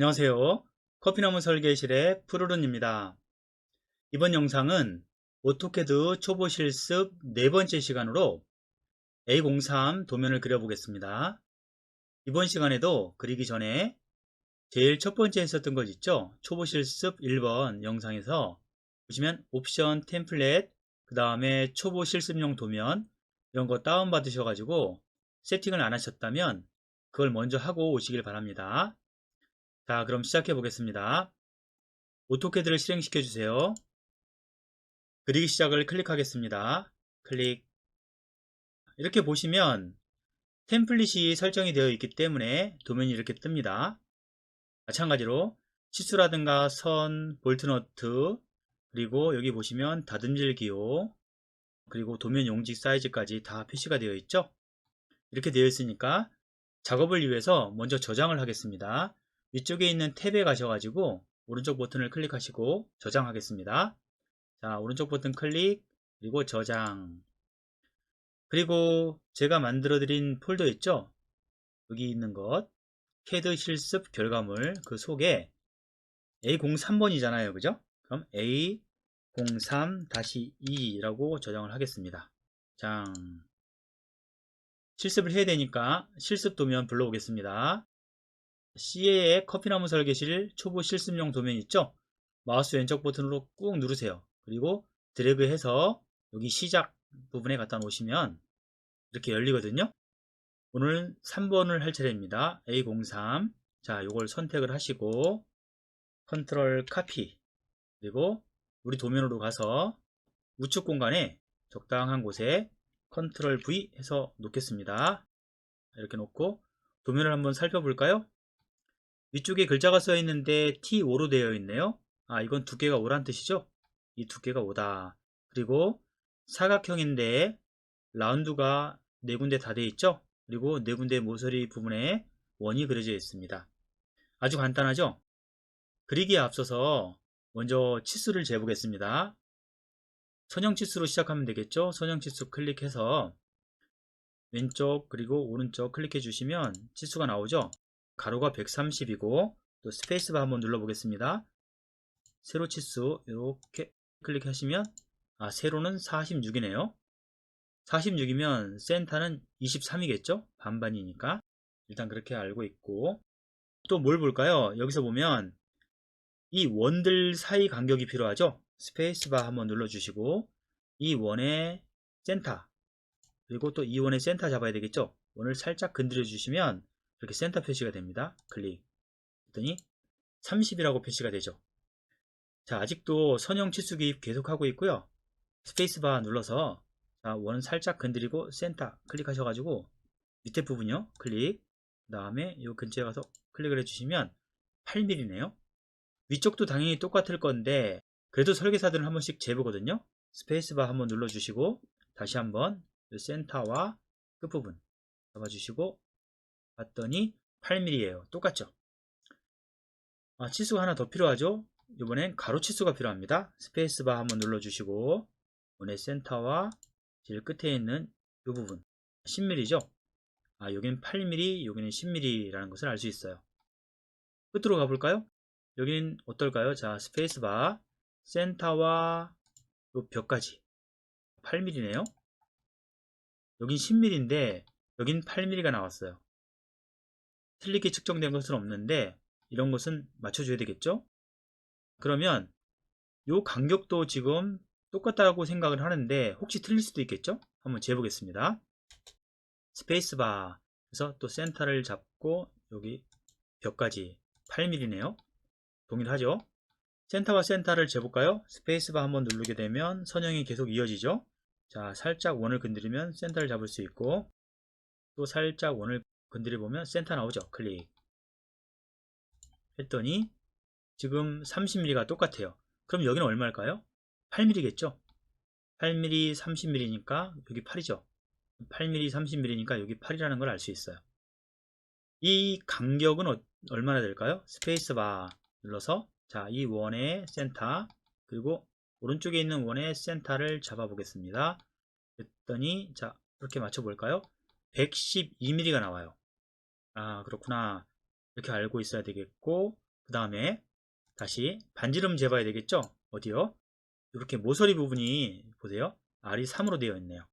안녕하세요. 커피나무 설계실의 푸르른입니다. 이번 영상은 오토캐드 초보 실습 네 번째 시간으로 A03 도면을 그려보겠습니다. 이번 시간에도 그리기 전에 제일 첫 번째 했었던 것 있죠? 초보 실습 1번 영상에서 보시면 옵션 템플릿 그 다음에 초보 실습용 도면 이런 거 다운받으셔가지고 세팅을 안 하셨다면 그걸 먼저 하고 오시길 바랍니다. 자, 그럼 시작해 보겠습니다. 오토캐드를 실행시켜 주세요. 그리기 시작을 클릭하겠습니다. 클릭. 이렇게 보시면 템플릿이 설정이 되어 있기 때문에 도면이 이렇게 뜹니다. 마찬가지로 치수라든가 선, 볼트너트, 그리고 여기 보시면 다듬질 기호, 그리고 도면 용지 사이즈까지 다 표시가 되어 있죠. 이렇게 되어 있으니까 작업을 위해서 먼저 저장을 하겠습니다. 위쪽에 있는 탭에 가셔가지고 오른쪽 버튼을 클릭하시고 저장하겠습니다. 자, 오른쪽 버튼 클릭, 그리고 저장. 그리고 제가 만들어 드린 폴더 있죠? 여기 있는 것, 캐드 실습 결과물 그 속에 A03번이잖아요. 그죠? 그럼 A03-2라고 저장을 하겠습니다. 장. 실습을 해야 되니까 실습 도면 불러오겠습니다. CA의 커피나무 설계실 초보 실습용 도면 있죠? 마우스 왼쪽 버튼으로 꾹 누르세요. 그리고 드래그해서 여기 시작 부분에 갖다 놓으시면 이렇게 열리거든요. 오늘 3번을 할 차례입니다. A03 자, 요걸 선택을 하시고 컨트롤 카피 그리고 우리 도면으로 가서 우측 공간에 적당한 곳에 컨트롤 V 해서 놓겠습니다. 이렇게 놓고 도면을 한번 살펴볼까요? 위쪽에 글자가 써 있는데 T5로 되어 있네요. 아, 이건 두께가 5란 뜻이죠? 이 두께가 5다. 그리고 사각형인데 라운드가 네 군데 다 되어 있죠? 그리고 네 군데 모서리 부분에 원이 그려져 있습니다. 아주 간단하죠? 그리기에 앞서서 먼저 치수를 재보겠습니다. 선형 치수로 시작하면 되겠죠? 선형 치수 클릭해서 왼쪽 그리고 오른쪽 클릭해 주시면 치수가 나오죠? 가로가 130이고 또 스페이스바 한번 눌러 보겠습니다. 세로 치수 이렇게 클릭하시면 아 세로는 46이네요. 46이면 센터는 23이겠죠? 반반이니까 일단 그렇게 알고 있고 또 뭘 볼까요? 여기서 보면 이 원들 사이 간격이 필요하죠? 스페이스바 한번 눌러주시고 이 원의 센터 그리고 또 이 원의 센터 잡아야 되겠죠? 원을 살짝 건드려 주시면 이렇게 센터 표시가 됩니다. 클릭 했더니 30이라고 표시가 되죠. 자 아직도 선형 치수기 계속하고 있고요. 스페이스바 눌러서 자, 원 살짝 건드리고 센터 클릭하셔가지고 밑에 부분요 클릭 그 다음에 이 근처에 가서 클릭을 해주시면 8mm네요. 위쪽도 당연히 똑같을 건데 그래도 설계사들은 한 번씩 재보거든요. 스페이스바 한번 눌러주시고 다시 한번 센터와 끝부분 잡아주시고 봤더니 8mm예요. 똑같죠? 아, 치수가 하나 더 필요하죠? 이번엔 가로 치수가 필요합니다. 스페이스바 한번 눌러주시고 원의 센터와 제일 끝에 있는 이 부분 10mm죠? 아, 여기는 8mm, 여기는 10mm라는 것을 알 수 있어요. 끝으로 가볼까요? 여기는 어떨까요? 자, 스페이스바 센터와 이 벽까지 8mm네요. 여긴 10mm인데 여긴 8mm가 나왔어요. 틀리게 측정된 것은 없는데 이런 것은 맞춰줘야 되겠죠? 그러면 이 간격도 지금 똑같다고 생각을 하는데 혹시 틀릴 수도 있겠죠? 한번 재보겠습니다. 스페이스바 그래서 또 센터를 잡고 여기 벽까지 8mm네요. 동일하죠? 센터와 센터를 재볼까요? 스페이스바 한번 누르게 되면 선형이 계속 이어지죠? 자, 살짝 원을 건드리면 센터를 잡을 수 있고 또 살짝 원을 건드려 보면 센터 나오죠. 클릭 했더니 지금 30mm가 똑같아요. 그럼 여기는 얼마일까요? 8mm겠죠? 8mm, 30mm니까 여기 8이죠. 8mm, 30mm니까 여기 8이라는 걸 알 수 있어요. 이 간격은 어, 얼마나 될까요? 스페이스바 눌러서 자, 이 원의 센터 그리고 오른쪽에 있는 원의 센터를 잡아 보겠습니다. 그랬더니 자, 이렇게 맞춰 볼까요? 112mm가 나와요. 아, 그렇구나. 이렇게 알고 있어야 되겠고 그 다음에 다시 반지름 재봐야 되겠죠? 어디요? 이렇게 모서리 부분이 보세요. R이 3으로 되어 있네요.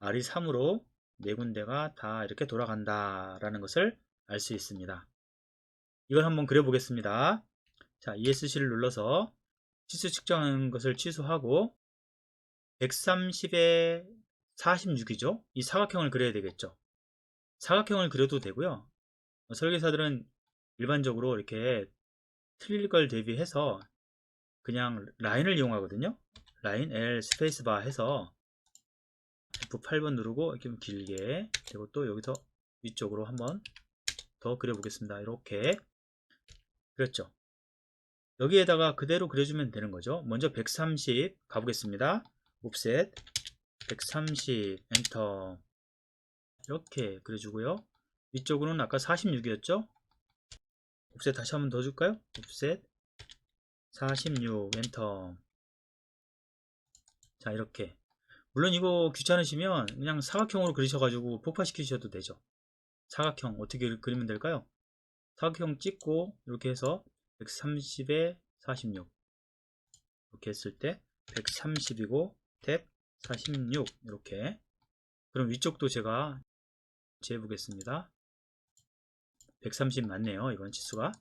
R이 3으로 네 군데가 다 이렇게 돌아간다 라는 것을 알 수 있습니다. 이걸 한번 그려보겠습니다. 자, ESC를 눌러서 치수 측정하는 것을 취소하고 130에 46이죠. 이 사각형을 그려야 되겠죠. 사각형을 그려도 되고요. 설계사들은 일반적으로 이렇게 틀릴 걸 대비해서 그냥 라인을 이용하거든요. 라인 L 스페이스바 해서 F8번 누르고 이렇게 좀 길게 그리고 또 여기서 위쪽으로 한번 더 그려보겠습니다. 이렇게 그렸죠. 여기에다가 그대로 그려주면 되는 거죠. 먼저 130 가보겠습니다. 옵셋 130 엔터 이렇게 그려주고요. 위쪽으로는 아까 46이었죠? 옵셋 다시 한번 더 줄까요? 옵셋 46 엔터 자 이렇게 물론 이거 귀찮으시면 그냥 사각형으로 그리셔가지고 폭파시키셔도 되죠. 사각형 어떻게 그리면 될까요? 사각형 찍고 이렇게 해서 130에 46 이렇게 했을 때 130이고 탭 46 이렇게 그럼 위쪽도 제가 재보겠습니다. 130 맞네요. 이건 치수가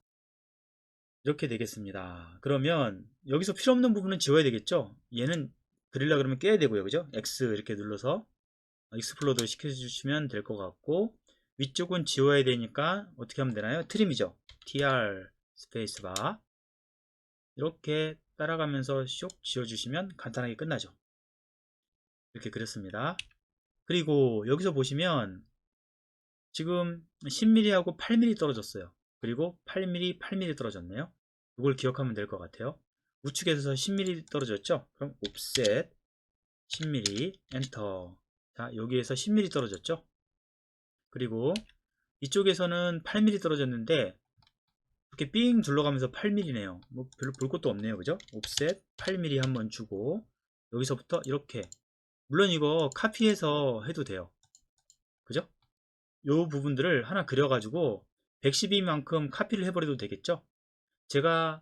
이렇게 되겠습니다. 그러면 여기서 필요 없는 부분은 지워야 되겠죠? 얘는 그릴라 그러면 깨야 되고요. 그죠? X 이렇게 눌러서 익스플로드 시켜주시면 될 것 같고 위쪽은 지워야 되니까 어떻게 하면 되나요? 트림이죠. TR 스페이스바 이렇게 따라가면서 쇽 지워주시면 간단하게 끝나죠. 이렇게 그렸습니다. 그리고 여기서 보시면 지금 10mm하고 8mm 떨어졌어요. 그리고 8mm, 8mm 떨어졌네요. 이걸 기억하면 될 것 같아요. 우측에서 10mm 떨어졌죠? 그럼 옵셋 10mm 엔터 자 여기에서 10mm 떨어졌죠? 그리고 이쪽에서는 8mm 떨어졌는데 이렇게 삥 둘러가면서 8mm네요. 뭐 별로 볼 것도 없네요. 그죠? 옵셋 8mm 한번 주고 여기서부터 이렇게 물론 이거 카피해서 해도 돼요. 요 부분들을 하나 그려가지고 112만큼 카피를 해버려도 되겠죠? 제가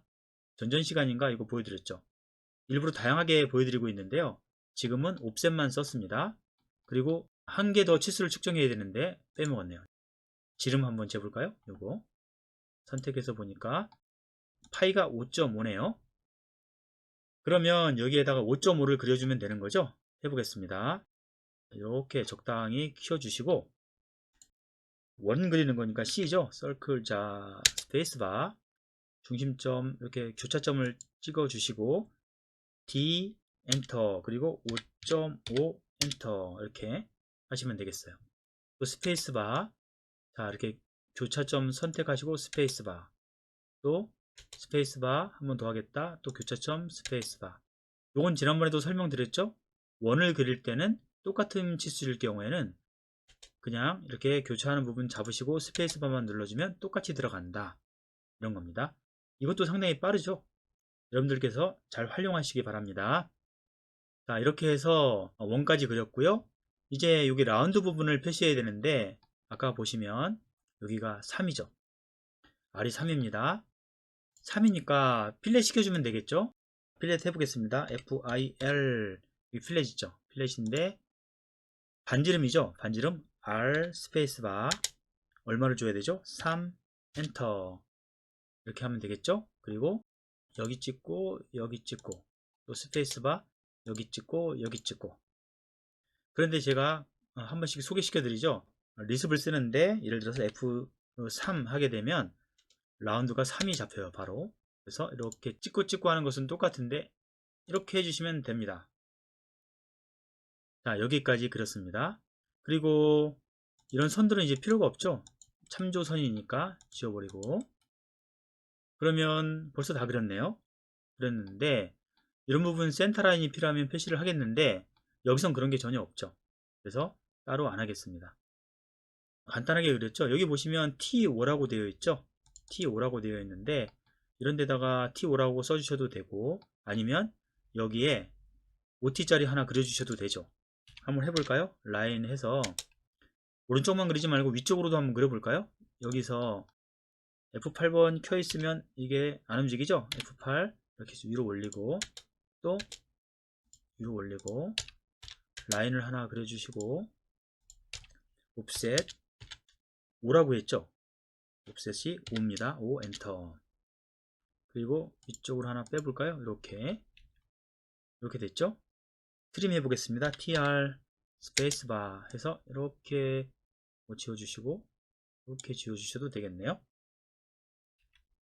전전 시간인가 이거 보여드렸죠? 일부러 다양하게 보여드리고 있는데요. 지금은 옵셋만 썼습니다. 그리고 한 개 더 치수를 측정해야 되는데 빼먹었네요. 지름 한번 재볼까요? 요거 선택해서 보니까 파이가 5.5네요. 그러면 여기에다가 5.5를 그려주면 되는 거죠? 해보겠습니다. 이렇게 적당히 키워주시고 원 그리는 거니까 C죠. 서클 자 스페이스바 중심점 이렇게 교차점을 찍어 주시고 D 엔터 그리고 5.5 엔터 이렇게 하시면 되겠어요. 또 스페이스바 자 이렇게 교차점 선택하시고 스페이스바 또 스페이스바 한 번 더 하겠다. 또 교차점 스페이스바 요건 지난번에도 설명드렸죠? 원을 그릴 때는 똑같은 치수일 경우에는 그냥 이렇게 교차하는 부분 잡으시고 스페이스바만 눌러주면 똑같이 들어간다. 이런 겁니다. 이것도 상당히 빠르죠? 여러분들께서 잘 활용하시기 바랍니다. 자 이렇게 해서 원까지 그렸고요. 이제 여기 라운드 부분을 표시해야 되는데 아까 보시면 여기가 3이죠. R이 3입니다. 3이니까 필렛 시켜주면 되겠죠? 필렛 해보겠습니다. FIL 이 필렛 있죠? 필렛인데 반지름이죠? 반지름 R 스페이스바 얼마를 줘야 되죠? 3 엔터 이렇게 하면 되겠죠? 그리고 여기 찍고 여기 찍고. 또 스페이스바 여기 찍고 여기 찍고. 그런데 제가 한 번씩 소개시켜 드리죠? 리습을 쓰는데 예를 들어서 F3 하게 되면 라운드가 3이 잡혀요 바로. 그래서 이렇게 찍고 찍고 하는 것은 똑같은데 이렇게 해주시면 됩니다. 자 여기까지 그렸습니다 그리고 이런 선들은 이제 필요가 없죠. 참조선이니까 지워버리고. 그러면 벌써 다 그렸네요. 그랬는데 이런 부분 센터라인이 필요하면 표시를 하겠는데 여기선 그런 게 전혀 없죠. 그래서 따로 안 하겠습니다. 간단하게 그렸죠. 여기 보시면 T5라고 되어 있죠? T5라고 되어 있는데 이런 데다가 T5라고 써주셔도 되고 아니면 여기에 OT짜리 하나 그려주셔도 되죠 한번 해볼까요 라인 해서 오른쪽만 그리지 말고 위쪽으로도 한번 그려볼까요 여기서 F8번 켜 있으면 이게 안 움직이죠? F8 이렇게 해서 위로 올리고 또 위로 올리고 라인을 하나 그려주시고 옵셋 5라고 했죠? 옵셋이 5입니다. 5 엔터 그리고 위쪽으로 하나 빼볼까요? 이렇게 이렇게 됐죠? 트림 해보겠습니다. tr 스페이스바 해서 이렇게 뭐 지워주시고 이렇게 지워주셔도 되겠네요.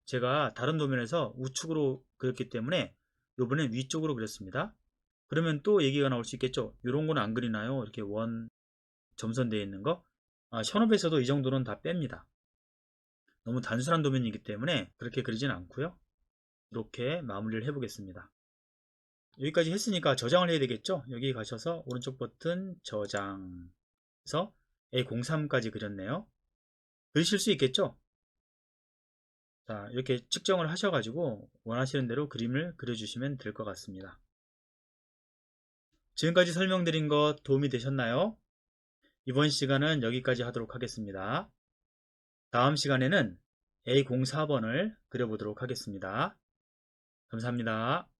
제가 다른 도면에서 우측으로 그렸기 때문에 이번엔 위쪽으로 그렸습니다. 그러면 또 얘기가 나올 수 있겠죠. 이런 건 안 그리나요? 이렇게 원 점선되어 있는 거. 아, 션업에서도 이 정도는 다 뺍니다. 너무 단순한 도면이기 때문에 그렇게 그리진 않고요. 이렇게 마무리를 해보겠습니다. 여기까지 했으니까 저장을 해야 되겠죠? 여기 가셔서 오른쪽 버튼 저장 해서 A03까지 그렸네요. 그리실 수 있겠죠? 자, 이렇게 측정을 하셔 가지고 원하시는 대로 그림을 그려주시면 될 것 같습니다. 지금까지 설명드린 것 도움이 되셨나요? 이번 시간은 여기까지 하도록 하겠습니다. 다음 시간에는 A04번을 그려보도록 하겠습니다. 감사합니다.